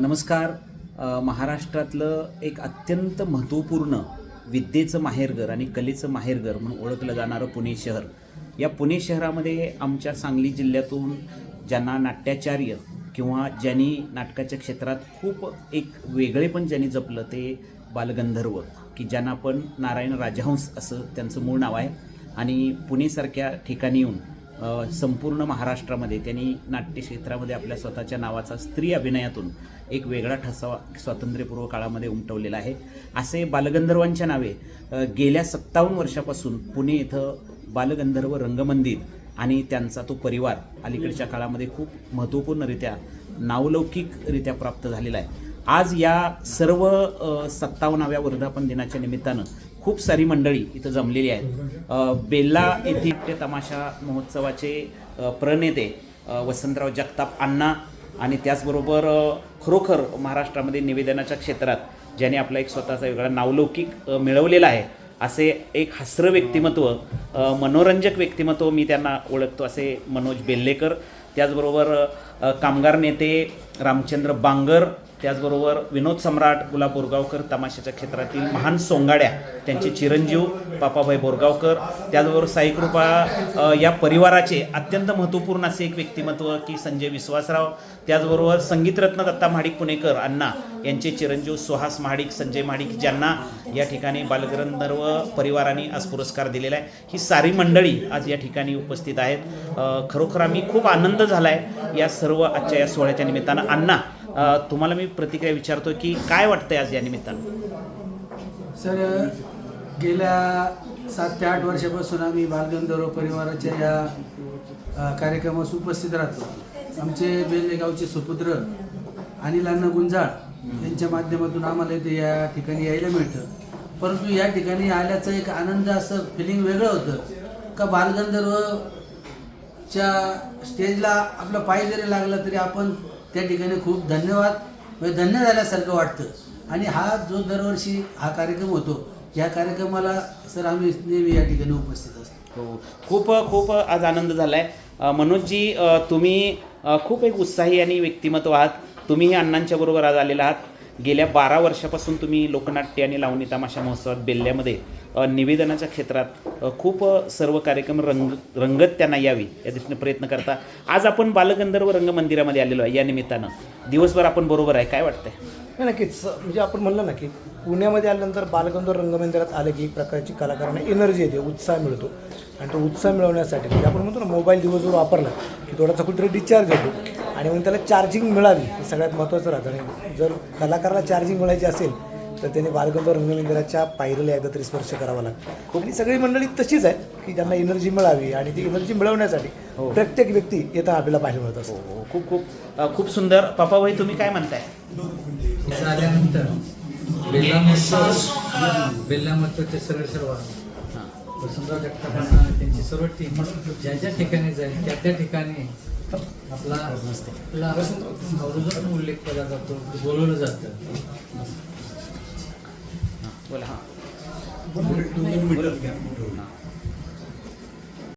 नमस्कार. महाराष्ट्रातलं एक अत्यंत महत्त्वपूर्ण विद्येचं माहेरघर आणि कलेचं माहेरघर म्हणून ओळखलं जाणारं पुणे शहर. या पुणे शहरामध्ये आमच्या सांगली जिल्ह्यातून ज्यांना नाट्याचार्य किंवा ज्यांनी नाटकाच्या क्षेत्रात खूप एक वेगळेपण ज्यांनी जपलं ते बालगंधर्व की ज्यांना आपण नारायण राजहंस असं त्यांचं मूळ नाव आहे. आणि पुणेसारख्या ठिकाणी येऊन संपूर्ण महाराष्ट्रामध्ये त्यांनी नाट्यक्षेत्रामध्ये आपल्या स्वतःच्या नावाचा स्त्री अभिनयातून एक वेगळा ठसा स्वातंत्र्यपूर्व काळामध्ये उमटवलेला आहे. असे बालगंधर्वांच्या नावे गेल्या सत्तावन्न वर्षापासून पुणे इथं बालगंधर्व रंगमंदिर आणि त्यांचा तो परिवार अलीकडच्या काळामध्ये खूप महत्त्वपूर्णरित्या नावलौकिकरित्या प्राप्त झालेला आहे. आज या सर्व सत्तावन्नाव्या वर्धापन दिनाच्या निमित्तानं खूप सारी मंडळी इथं जमलेली आहेत. बेल्ला येथील तमाशा महोत्सवाचे प्रणेते वसंतराव जगताप अण्णा आणि त्याचबरोबर खरोखर महाराष्ट्रामध्ये निवेदनाच्या क्षेत्रात ज्याने आपला एक स्वतःचा वेगळा नावलौकिक मिळवलेला आहे असे एक हस्र व्यक्तिमत्व मनोरंजक व्यक्तिमत्व मी त्यांना ओळखतो असे मनोज बेल्लेकर. त्याचबरोबर कामगार नेते रामचंद्र बांगर त्याचबरोबर विनोद सम्राट गुलाब बोरगावकर तमाशाच्या क्षेत्रातील महान सोंगाड्या त्यांचे चिरंजीव पापाभाई बोरगावकर त्याचबरोबर साईकृपा या परिवाराचे अत्यंत महत्त्वपूर्ण असे एक व्यक्तिमत्व की संजय विश्वासराव त्याचबरोबर संगीतरत्न दत्ता महाडिक पुणेकर अण्णा यांचे चिरंजीव सुहास महाडिक संजय महाडिक ज्यांना या ठिकाणी बालगंधर्व परिवाराने आज पुरस्कार दिलेला आहे. ही सारी मंडळी आज या ठिकाणी उपस्थित आहेत. खरोखर आम्ही खूप आनंद झाला आहे या सर्व आजच्या या सोहळ्याच्या निमित्तानं. अण्णा तुम्हाला मी प्रतिक्रिया विचारतो की काय वाटतंय आज या निमित्तानं? सर गेल्या सात ते आठ वर्षापासून आम्ही बालगंधर्व परिवाराच्या या कार्यक्रमास उपस्थित राहतो. आमचे बेल्ले गावचे सुपुत्र अनिल अण्णा गुंजाळ यांच्या माध्यमातून आम्हाला इथे या ठिकाणी यायला मिळतं. परंतु या ठिकाणी आल्याचं एक आनंद असं फिलिंग वेगळं होतं. का च्या स्टेजला आपला पाय जरी लागला तरी आपण त्या ठिकाणी खूप धन्यवाद म्हणजे धन्य झाल्यासारखं वाटतं. आणि हा जो दरवर्षी हा कार्यक्रम होतो या कार्यक्रमाला सर आम्ही नेहमी या ठिकाणी उपस्थित असतो. हो खूप खूप आज आनंद झाला आहे मनोजजी तुम्ही खूप एक उत्साही आणि व्यक्तिमत्व आहात. तुम्हीही अण्णांच्या बरोबर आज आलेला आहात. गेल्या बारा वर्षापासून तुम्ही लोकनाट्य आणि लावणी तमाशा महोत्सवात बेल्ल्यामध्ये निवेदनाच्या क्षेत्रात खूप सर्व कार्यक्रम रंग रंगत त्यांना यावी या दृष्टीने प्रयत्न करता. आज आपण बालगंधर्व रंगमंदिरामध्ये आलेलो आहे या निमित्तानं. दिवसभर आपण बरोबर आहे काय वाटतंय? नाही नक्कीच. म्हणजे आपण म्हणलं ना की पुण्यामध्ये आल्यानंतर बालगंधर्व रंगमंदिरात आलं की एक प्रकारची कलाकारांना एनर्जी येते उत्साह मिळतो. आणि तो उत्साह मिळवण्यासाठी म्हणजे आपण म्हणतो ना मोबाईल दिवसभर वापरला की थोडासा कुठेतरी डिस्चार्ज होतो. आणि मग त्याला चार्जिंग मिळावी हे सगळ्यात महत्त्वाचं राहतं. आणि जर कलाकाराला चार्जिंग मिळायची असेल तर त्याने बालगंधर्व रंगमंदिराच्या पायरीला एकदा तरी स्पर्श करावा लागतो. आणि सगळी मंडळी तशीच आहे की ज्यांना एनर्जी मिळावी आणि ती एनर्जी मिळवण्यासाठी प्रत्येक व्यक्ती येताना आपल्याला पाहायला मिळत असतो. हो, खूप खूप अ, खूप सुंदर. पापाभाई तुम्ही काय म्हणताय? आल्यानंतर बेल्ला महोत्सव बेल्ला महोत्सवचे सर्व सर्व वसंतराव जगतापांना आणि त्यांची सर्व टीम ज्या ज्या ठिकाणी जाईल त्या त्या ठिकाणी आपला आपला आवर्जून उल्लेख केला जातो बोलवलं जातं. बोला हां.